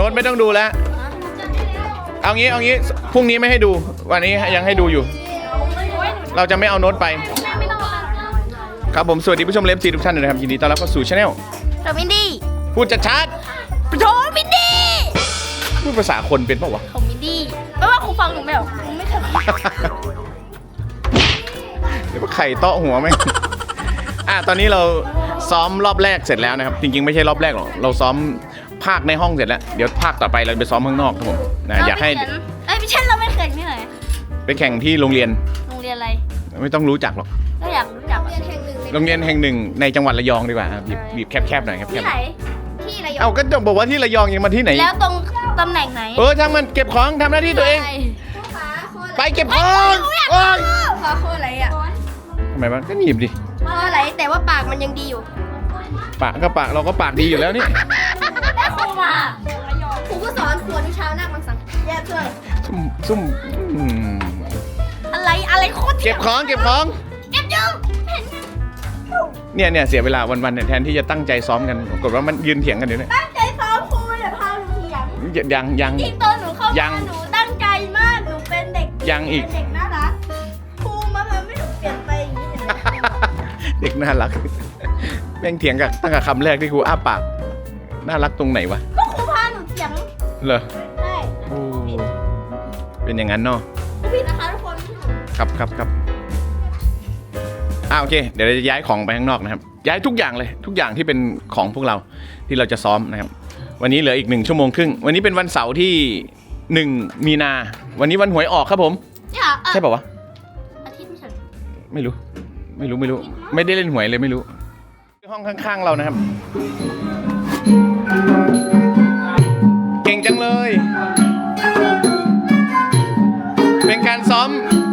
น้ตไม่ต้องดูแล้ว เอางี้เอางี้พรุ่งนี้ไม่ให้ดู วันนี้ยังให้ดูอยู่ เราจะไม่เอาโน้ตไป ครับผมสวัสดีผู้ชมเลฟซีทุกท่านด้วยนะครับยินดีต้อนรับเข้าสู่ช anel โรบินดี้พูดจัดชัดโรบินดี้ๆพูดภาษาคนเป็นเปล่าวะผมมินดี้ไม่ว่าครูฟังหนูไม่หรอกครูไม่เคยฟังเดี๋ยวว่าไข่เตาะหัวไหม อะตอนนี้เราซ้อมรอบแรกเสร็จแล้วนะครับ จริงๆ ไม่ใช่รอบแรกหรอก เราซ้อม ภาคในห้องเสร็จแล้ว เดี๋ยวภาคต่อไปเราไปซ้อมข้างนอกครับผมนะอยากให้เอ้ยไม่ใช่เราไม่เคยที่ไหนไปแข่งที่โรงเรียนโรงเรียนอะไรไม่ต้องรู้จักหรอก ก็อยากรู้จักเรียนแห่งหนึ่งโรงเรียนแห่งหนึ่งในจังหวัดระยองดีกว่าครับบีบบีบแคบๆหน่อยครับแคที่บไหน ที่ระยอเอ้างก็จะบอกว่าที่ระยองยังมาที่ไหน แล้วตรงตำแหน่งไหนเออช่างมันเก็บของทำหน้าที่ตัวเองไปเก็บของหนูอยากโอ้ยรู้พอโคอะไรอะทำไมวะก็หนีบดิพออะไรแต่ว่าปากมันยังดีอยู่ปากก็ปากเราก็ปากดีอยู่แล้วนี่ ซุ่มซุ่มอืมอะไรอะไรโคตรเก็บของเก็บของ เก็บยังเห็นเนี่ยเนี่ยเสียเวลาวันๆเนี่ยแทนที่จะตั้งใจซ้อมกันปรากฏว่ามันยืนเถียงกันอยู่เนี่ยตั้งใจซ้อมครูอย่าพาหนูเถียงยังยังจริงตอนหนูเข้ายัมางหนูตั้งใจมากหนูเป็นเด็กยังอีก เป็นเด็กน่ารักครูมาทำให้หนูเปลี่ยนไปอย่างนี้เห็นไหมเด็กน่ารัก แม่งเถียงกับตั้งแต่คำแรกที่ครูอ้าปาก น่ารักตรงไหนวะก็ครูพาหนูเถียง เหรอใช่โอ้ เป็นอย่างนั้นเนาะผิดนะคะทุกคนครับครับครับอ่าโอเค เดี๋ยวเราจะย้ายของไปข้างนอกนะครับ ย้ายทุกอย่างเลย ทุกอย่างที่เป็นของพวกเราที่เราจะซ้อมนะครับ วันนี้เหลืออีกหนึ่งชั่วโมงครึ่ง วันนี้เป็นวันเสาร์ที่หนึ่งมีนา วันนี้วันหวยออกครับผม เนี่ยเอ่อใช่ป่าวะ อาทิตย์ไม่ใช่ไม่รู้ ไม่รู้ไม่รู้ ไม่ได้เล่นหวยเลยไม่รู้ ห้องข้างๆเรานะครับ เก่งจังเลย เป็นการซ้อม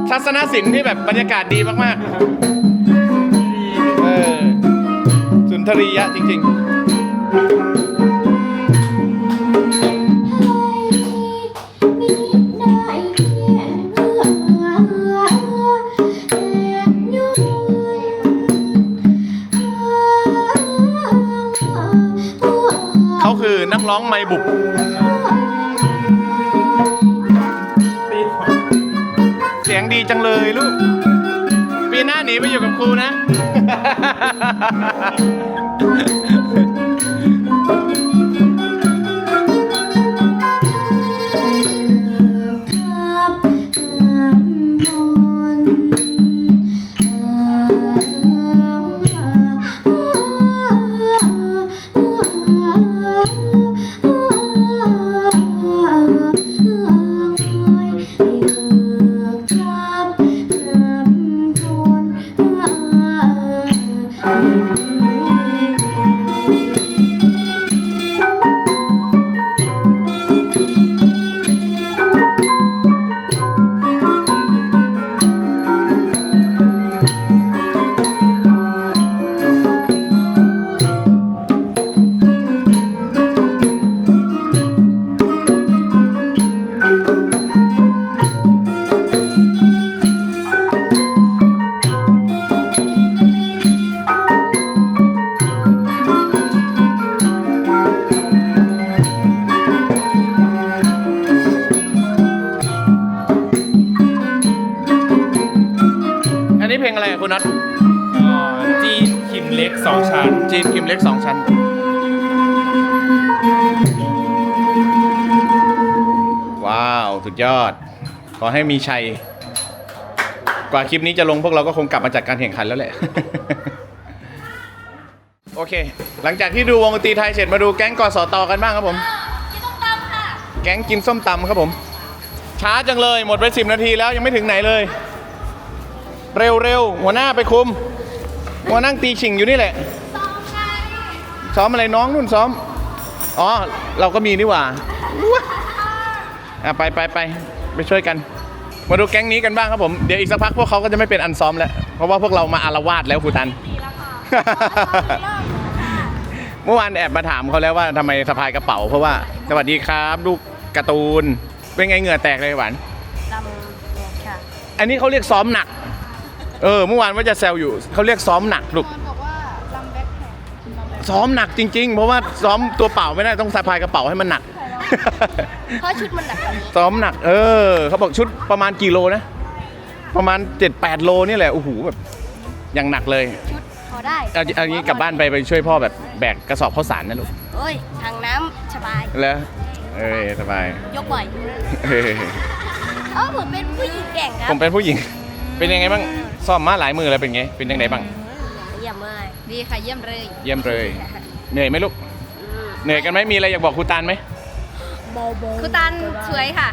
ทัศนศิลป์ที่แบบบรรยากาศดีมากๆเออสุนทรียะจริง ๆ เขาคือนักร้องไมบุก จังเลยลูก ปีหน้าหนีไปอยู่กับครูนะ จีนคิมเล็กสองชั้น ว้าว สุดยอด ขอให้มีชัย กว่าคลิปนี้จะลงพวกเราก็คงกลับมาจัดการแข่งขันแล้วแหละ โอเค หลังจากที่ดูวงดนตรีไทยเสร็จมาดูแก๊งกอสอตอกันบ้างครับผมที่ต้องตามค่ะแก๊งกินส้มตำครับผม ช้าจังเลยหมดไปสิบนาทีแล้วยังไม่ถึงไหนเลย เร็วเร็วหัวหน้าไปคุมหัวนั่งตีฉิงอยู่นี่แหละซ้อมไง ซ้อมอะไรน้องนุ่นซ้อม อ๋อ เราก็มีนี่หว่าอะไปไปไปไปช่วยกัน มาดูแก๊งนี้กันบ้างครับผม เดี๋ยวอีกสักพักพวกเขาก็จะไม่เป็นอันซ้อมแล้ว เพราะว่าพวกเรามาอารวาสแล้วครูตัน เมื่อวานแอบมาถามเขาแล้วว่าทำไมสะพายกระเป๋า เพราะว่าสวัสดีครับลูกการ์ตูน เป็นไงเหงื่อแตกเลยหวานดำเนี่ยค่ะอันนี้เขาเรียกซ้อมหนัก เออ เมื่อวานว่าจะแซวอยู่ เขาเรียกซ้อมหนักลูก ซ้อมหนักจริง ๆ เพราะว่าซ้อมตัวเปล่าไม่ได้ต้องสะพายกระเป๋าให้มันหนัก เพราะชุดมันหนักกว่านี้ซ้อมหนัก เออเขาบอกชุดประมาณกี่โลนะ ประมาณ 7-8 โลนี่แหละโอ้โหแบบอย่างหนักเลยชุดพอได้เอาเอางี้กลับบ้านไปไปช่วยพ่อแบบแบกกระสอบข้าวสารนะลูกโอ้ยทางน้ำสบาย แล้วเอ้ยสบายยกบ่อยเอ้ยเออผมเป็นผู้หญิงแกร่งครัผบ มเป็นผู้หญิง เป็นยังไงบ้างซ่อมมาหลายมือแล้วเป็นไงเป็นยังไงบ้างเยี่ยมมากดีค่ะเยี่ยมเลยเยี่ยมเลย เหนื่อยไหมลูก เหนื่อยกันไหมมีอะไรอยากบอกครูตานไหม ครูตันสวยค่ะ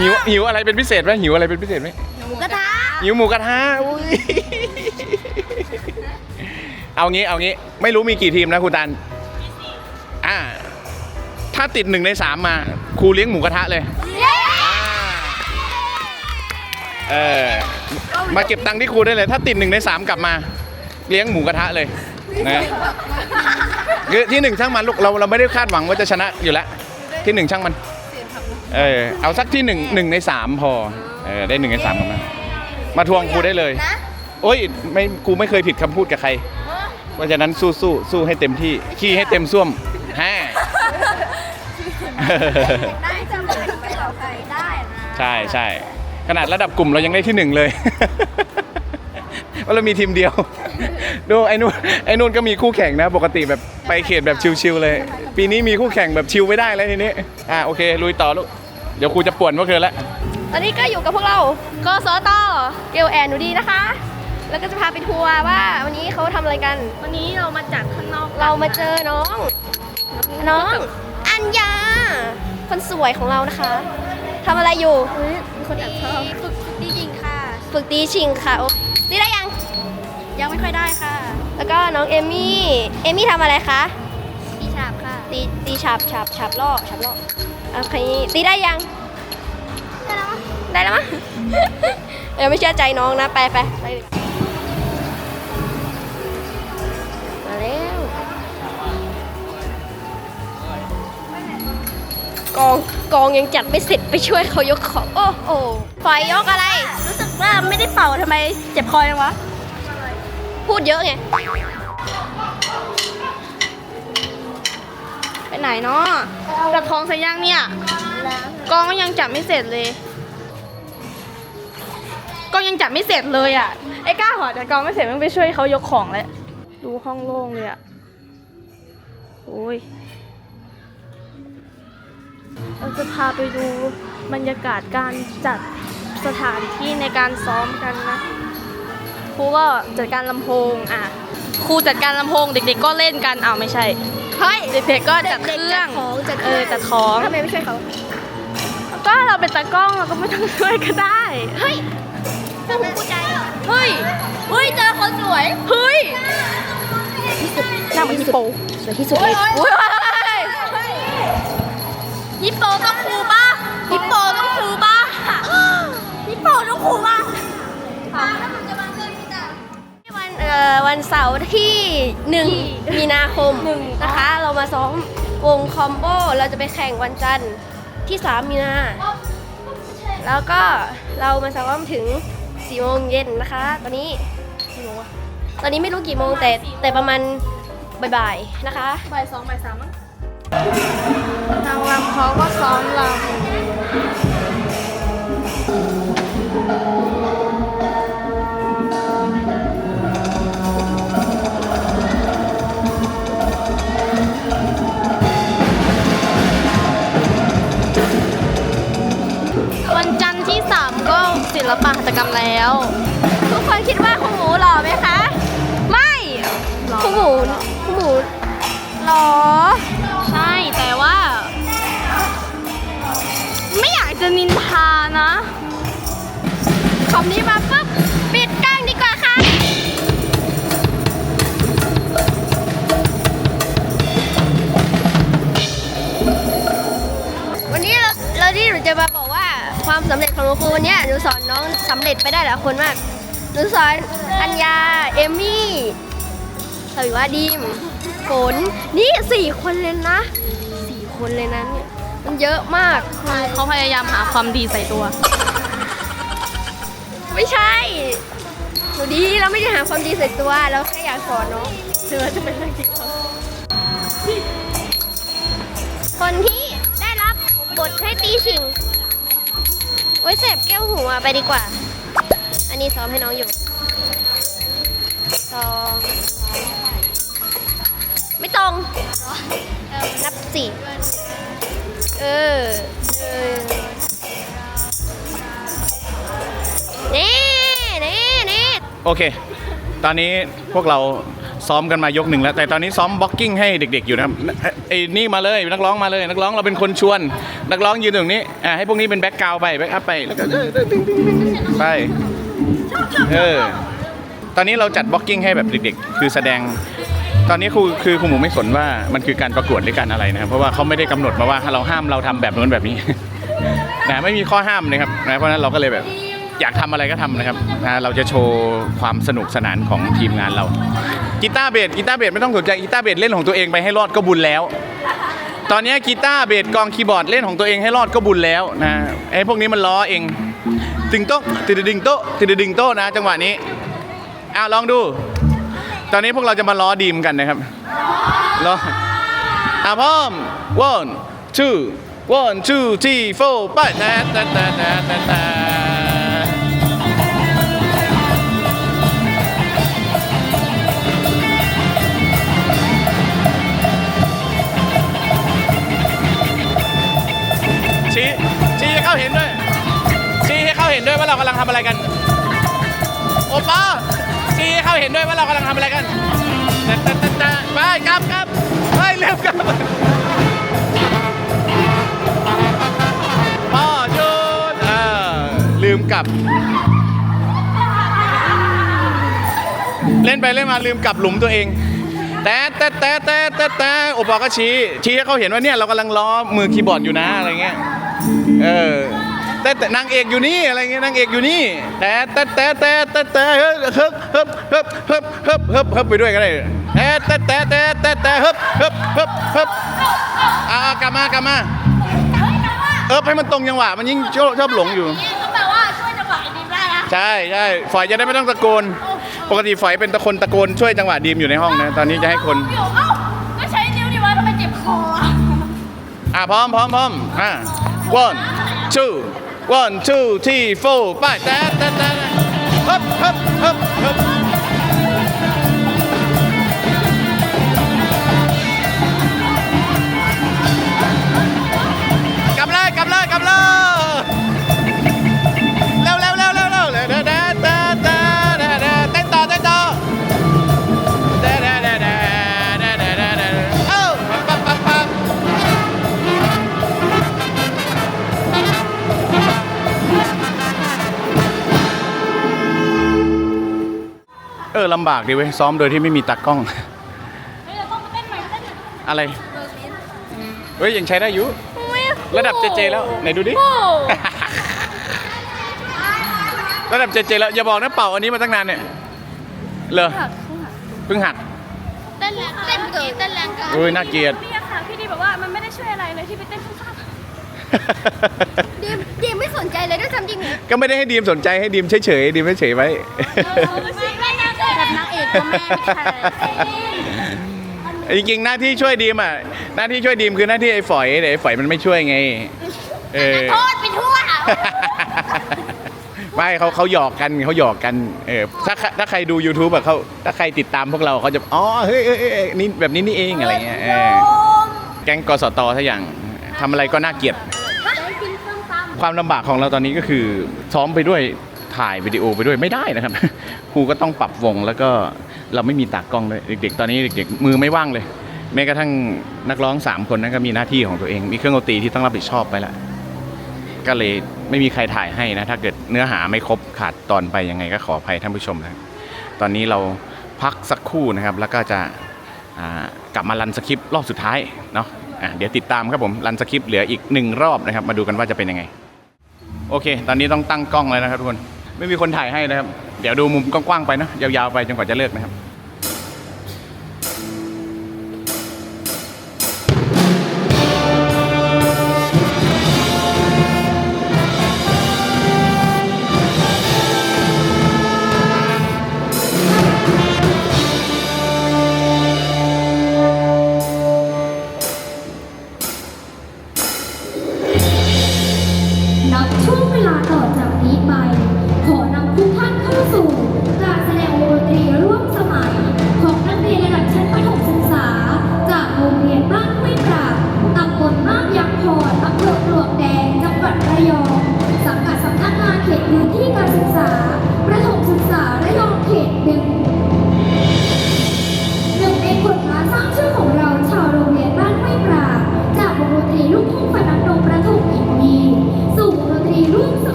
หิวหิวอะไรเป็นพิเศษไหมหิวอะไรเป็นพิเศษไหมหมูกระทะหิวหมูกระทะอุ้ยเอางี้เอางี้ ไม่รู้มีกี่ทีมนะครูตันอ่า ถ้าติดหนึ่งในสามมาครูเลี้ยงหมูกระทะเลยเย้เออ มาเก็บตังค์ที่ครูได้เลย ถ้าติดหนึ่งในสามกลับมา เลี้ยงหมูกระทะเลยนะคือที่หนึ่งช่างมันลูกเราเราไม่ได้คาดหวังว่าจะชนะอยู่แล้วที่หนึ่งช่างมันเออเอาสักที่หนึ่งหนึ่งในสามพอเออได้หนึ่งในสามกลับมามาทวงครูได้เลยนะโอ้ยไม่ครูไม่เคยผิดคำพูดกับใครเพราะฉะนั้นสู้สู้สู้ให้เต็มที่ขี้ให้เต็มส้วมแฮ่ได้จะไม่ไปต่อใครได้นะใช่ใช่ ขนาดระดับกลุ่มเรายังได้ที่หนึ่งเลย เพราะเรามีทีมเดียว ดูไอ้นู่นไอ้นู่นก็มีคู่แข่งนะ ปกติแบบไปเขตแบบชิวๆเลย ปีนี้มีคู่แข่งแบบชิวไม่ได้แล้วทีนี้อะโอเคลุยต่อลูกเดี๋ยวครูจะป่วนพวกเธอแล้วตอนนี้ก็อยู่กับพวกเรากสตเกลแอนหนูดีนะคะ แล้วก็จะพาไปทัวร์ว่าวันนี้เขาทำอะไรกัน วันนี้เรามาจากข้างนอกเรามาเจอน้อง น้อง อัญญาคนสวยของเรานะคะทำอะไรอยู่มี คนแอบชอบฝึกฝึกดีจริงค่ะ ฝึกตีชิงค่ะโอ้ตีได้ยัง ยังไม่ค่อยได้ค่ะ แล้วก็น้องเอมี่ เอมี่ทำอะไรคะ ดีฉาบค่ะตีตีฉับฉับฉับล่อฉับล่อโอเคตีได้ยัง ได้แล้วมั้งเออไม่เชื่อใจน้องนะ ไปไปไป กองยังจัดไม่เสร็จไปช่วยเขายกของ โอ้โหไฟยกอะไร รู้สึกว่าไม่ได้เป่าทำไมเจ็บคอยังวะ พูดเยอะไง ไปไหนเนาะจับทองใส่ย่างเนี่ย กองก็ยังจับไม่เสร็จเลยกองยังจับไม่เสร็จเลยอะ ไอ้ก้าหอแต่กองไม่เสร็จมันไปช่วยเขายกของเลยดูห้องโล่งเลยอะ โอ้ย เราจะพาไปดูบรรยากาศการจัดสถานที่ในการซ้อมกันนะครูก็จัดการลำโพงอะครูจัดการลำโพงเด็ก ๆ ก็เล่นกันอ้าวไม่ใช่เฮ้ยเด็กๆก็จัดเครื่องของจัดเออจัดของทำไมไม่ช่วยเขาก็เราเป็นตากล้องเราก็ไม่ต้องช่วยก็ได้เฮ้ยพวกหูกูใจเฮ้ยเฮ้ยเจอคนสวยเฮ้ยหน้าเหมือนฮิปโปสวยที่สุดเลยอุ้ย ฮิปโปต้องครูป่ะฮิปโปต้องครูป่ะฮิปโปต้องครูป่ะวันเอ่อวันเสาร์ที่หนึ่งมีนาคมนะคะ เรามาซ้อมวงคอมโบเราจะไปแข่งวันจันทร์ที่3มีนา แล้วก็เรามาซ้อมถึง4โมงเย็นนะคะ ตอนนี้กี่โมงวะตอนนี้ไม่รู้กี่โมงแต่แต่ประมาณบ่ายๆนะคะบ่ายสองบ่ายสามมั้ง นางรำเขาก็ซ้อมรำวันจันทร์ที่ 3 ก็ศิลปะหัตถกรรมแล้ว ทุกคนคิดว่าคุณหมูหล่อไหมคะ ไม่คุณหมูคุณหมูหล่อ ใช่แต่ว่า ไม่อยากจะนินทานะคำนี้มาปุ๊บปิดกล้องดีกว่าค่ะ วันนี้เราเราที่หนูจะมาบอกว่าความสำเร็จของหนูวันเนี้ยหนูสอนน้องสำเร็จไปได้หลายคนมากหนูสอนอัญญา เอมี่สวิว่าดีม ฝน นี่สี่คนเลยนะสี่คนเลยนะเนี่ยมันเยอะมากเขาพยายามหาความดีใส่ตัว ไม่ใช่หนูดีเราไม่ได้หาความดีใส่ตัวเราแค่อยากสอนน้องเสือจะเป็นเรื่องจริงเขาคนที่ได้รับบทให้ตีชิงไว้เสพแก้วหูอะไปดีกว่า อันนี้ซ้อมให้น้องอยู่สอง ไม่ตรงนับสี่เออเออนี่นี่นี่โอเค ตอนนี้พวกเราซ้อมกันมายกหนึ่งแล้ว แต่ตอนนี้ซ้อมบล็อกกิ้งให้เด็ก ๆ อยู่นะครับไอ้นี่มาเลยนักร้องมาเลย นักร้องเราเป็นคนชวน นักร้องยืนตรงนี้อ่าให้พวกนี้เป็นแบ็กกราวไปแบ็กอัพไปแล้วก็ไปเออตอนนี้เราจัดบล็อกกิ้งให้แบบเด็ก ๆ คือแสดง ตอนนี้ครูคือครูหมูไม่สนว่ามันคือการประกวดหรือการอะไรนะครับเพราะว่าเขาไม่ได้กำหนดมาว่าเราห้ามเราทำแบบนู้นแบบนี้นะไม่มีข้อห้ามนะครับนะเพราะนั้นเราก็เลยแบบอยากทำอะไรก็ทำนะครับนะเราจะโชว์ความสนุกสนานของทีมงานเรากีตาร์เบสกีตาร์เบสไม่ต้องสนใจกีตาร์เบสเล่นของตัวเองไปให้รอดก็บุญแล้ว ตอนนี้กีตาร์เบสกองคีย์บอร์ดเล่นของตัวเองให้รอดก็บุญแล้วนะไอ้พวกนี้มันล้อเองตึงโต๊ะติดดึงโต๊ะติดดึงโต๊ะนะจังหวะนี้อะลองดู ตอนนี้พวกเราจะมาล้อดีมกันนะครับล้ออะพร้อม one two one two three four ไปแตะแตะแตะแตะแตะแตะชี้ชี้ให้เขาเห็นด้วยชี้ให้เขาเห็นด้วยว่าเรากำลังทำอะไรกัน โอป้า ชี้ให้เขาเห็นด้วยว่าเรากำลังทำอะไรกันต่แต่แต่แต่ไปกลับกลับไปเร็วกลับพ่อหยุดเออลืมกลับ เล่นไปเล่นมาลืมกลับหลุมตัวเอง แต่แต่แต่แต่แต่แต่โอปอก็ชี้ชี้ให้เขาเห็นว่าเนี่ยเรากำลังล้อมือคีย์บอร์ดอยู่นะอะไรเงี้ยเออ แต่แต่นางเอกอยู่นี่อะไรเงี้ยนางเอกอยู่นี่แต่แต่แต่แต่แต่แต่เฮ้ยเฮ้ยเฮ้ยเฮ้ยเฮ้ยเฮ้ยเฮ้ยเฮ้ยไปด้วยก็ได้แต่แต่แต่แต่แต่แต่เฮ้ยเฮ้ยเฮ้ยเฮ้ยอ่ากลับมากลับมาเออให้มันตรงจังหวะมันยิ่งชอบชอบหลงอยู่ก็แปลว่าช่วยจังหวะดีได้นะใช่ใช่ฝอยจะได้ไม่ต้องตะโกน ปกติฝอยเป็นตะคนตะโกนช่วยจังหวะดีมอยู่ในห้องนะ ตอนนี้จะให้คนเดี๋ยวเอ้าก็ใช้นิ้วดีวะทำไมเจ็บคออะอะพร้อมพร้อมพร้อมอะ one two One, two, three, four, five. Da, da, da, da. ลำบากดีเว้ยซ้อมโดยที่ไม่มีตากล้อง อะไรเฮ้ยยังใช้ได้อยู่ ระดับเจเจแล้วไหนดูดิ ระดับเจเจแล้วอย่าบอกนะเป่าอันนี้มาตั้งนานเนี่ยเหรอเพิ่งหัดเต้นแรงเต้นเกินเต้นแรงเกินโอ้ยน่าเกลียดพี่อะค่ะพี่ดีบอกว่ามันไม่ได้ช่วยอะไรเลยที่ไปเต้นข้างดีมดีมไม่สนใจเลยด้วยซ้ำจริงเหรอก็ไม่ได้ให้ดีมสนใจให้ดีมเฉยๆดีมเฉยๆไว้ จริงๆหน้าที่ช่วยดีมอะหน้าที่ช่วยดีมคือหน้าที่ไอ้ฝอยแต่ไอ้ฝอยมันไม่ช่วยไง เออโทษไปทั่วไม่เขาเขาหยอกกันเขาหยอกกันเออถ้าถ้าใครดู YouTube อะเขาถ้าใครติดตามพวกเราเขาจะอ๋อเฮ้ยเฮ้ยเฮ้ยนี่แบบนี้นี่เองอะไรเงี้ยเออแก๊งกสตถ้าอย่างทำอะไรก็น่าเกลียด ความลำบากของเราตอนนี้ก็คือซ้อมไปด้วย ถ่ายวิดีโอไปด้วยไม่ได้นะครับครูก็ต้องปรับวงแล้วก็เราไม่มีตากล้องเลยเด็กๆ ตอนนี้เด็กๆ มือไม่ว่างเลย แม้กระทั่งนักร้องสามคนนั้นก็มีหน้าที่ของตัวเอง มีเครื่องดนตรีที่ต้องรับผิดชอบไปละก็เลยไม่มีใครถ่ายให้นะ ถ้าเกิดเนื้อหาไม่ครบขาดตอนไปยังไงก็ขออภัยท่านผู้ชมนะตอนนี้เราพักสักครู่นะครับ แล้วก็จะกลับมารันสคริปต์รอบสุดท้ายเนาะะเดี๋ยวติดตามครับผมรันสคริปต์เหลืออีกหนึ่งรอบนะครับ มาดูกันว่าจะเป็นยังไง โอเค ตอนนี้ต้องตั้งกล้องแล้วนะครับทุกคน ไม่มีคนถ่ายให้นะครับ เดี๋ยวดูมุมกว้างๆไปนะยาวๆไปจนกว่าจะเลิกนะครับ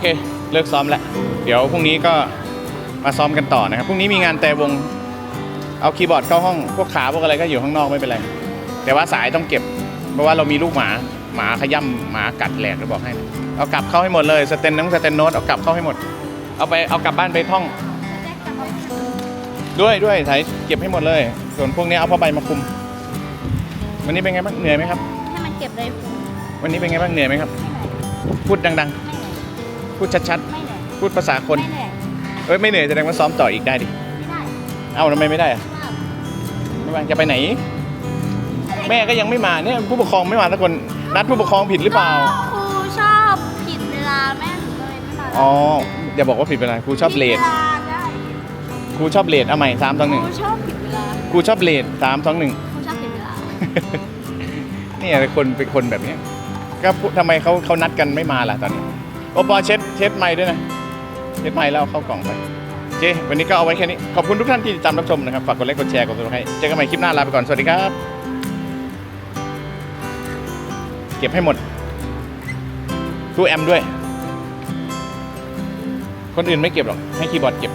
เคเลิกซ้อมแล้ว เดี๋ยวพรุ่งนี้ก็มาซ้อมกันต่อนะครับพรุ่งนี้มีงานแต่วงเอาคีย์บอร์ดเข้าห้องพวกขาพวกอะไรก็อยู่ข้างนอกไม่เป็นไรแต่ว่าสายต้องเก็บ เพราะว่าเรามีลูกหมาหมาขย่ำหมากัดแหลกจะบอกให้ เอากลับเข้าให้หมดเลยสเตนน้องสเตนโนตเอากลับเข้าให้หมด เอาไปเอากลับบ้านไปท่อง ด้วยด้วยถ่ายเก็บให้หมดเลย ส่วนพวกนี้เอาผ้าใบมาคลุม วันนี้เป็นไงบ้างเหนื่อยไหมครับ ให้มันเก็บเลยครูวันนี้เป็นไงบ้างเหนื่อยไหมครับ พูดดัง ๆ พูดชัดไม่เหนื่อยๆ พูดภาษาคน ไม่เหนื่อยเอ้ยไม่เหนื่อยแสดงว่าซ้อมต่ออีกได้ดิ ไม่ได้เอ้าทำไมไม่ได้อะไม่ว่างจะไปไหน แม่ก็ยังไม่มาเนี่ยผู้ปกครองไม่มาสักคนนัดผู้ปกครองผิดหรือเปล่าครูชอบผิดเวลาแม่หนูก็เลยไม่มาอ๋ออย่าบอกว่าผิดเวลาครูชอบเลทผิดเวลาได้ครูชอบเลทเอาใหม่สามสองหคนึ่งรูชอบผิดเวลาครูชอบเลทสามสองหนึ่ง ครูชอบผิดเวลาเนี่ยคนเป็นคนแบบเนี้ยก็พูดทำไมเขาเขานัดกันไม่มาล่ะตอนนี้ โอปอเช็ดเช็ดไม้ด้วยนะเช็ดไม้แล้วเอาเข้ากล่องไปโอเควันนี้ก็เอาไว้แค่นี้ ขอบคุณทุกท่านที่ติดตามรับชมนะครับ ฝากกดไลค์กดแชร์กดติดตามให้เจอกันใหม่คลิปหน้าลาไปก่อน สวัสดีครับ เก็บให้หมดตู้แอมด้วย คนอื่นไม่เก็บหรอก ให้คีย์บอร์ดเก็บ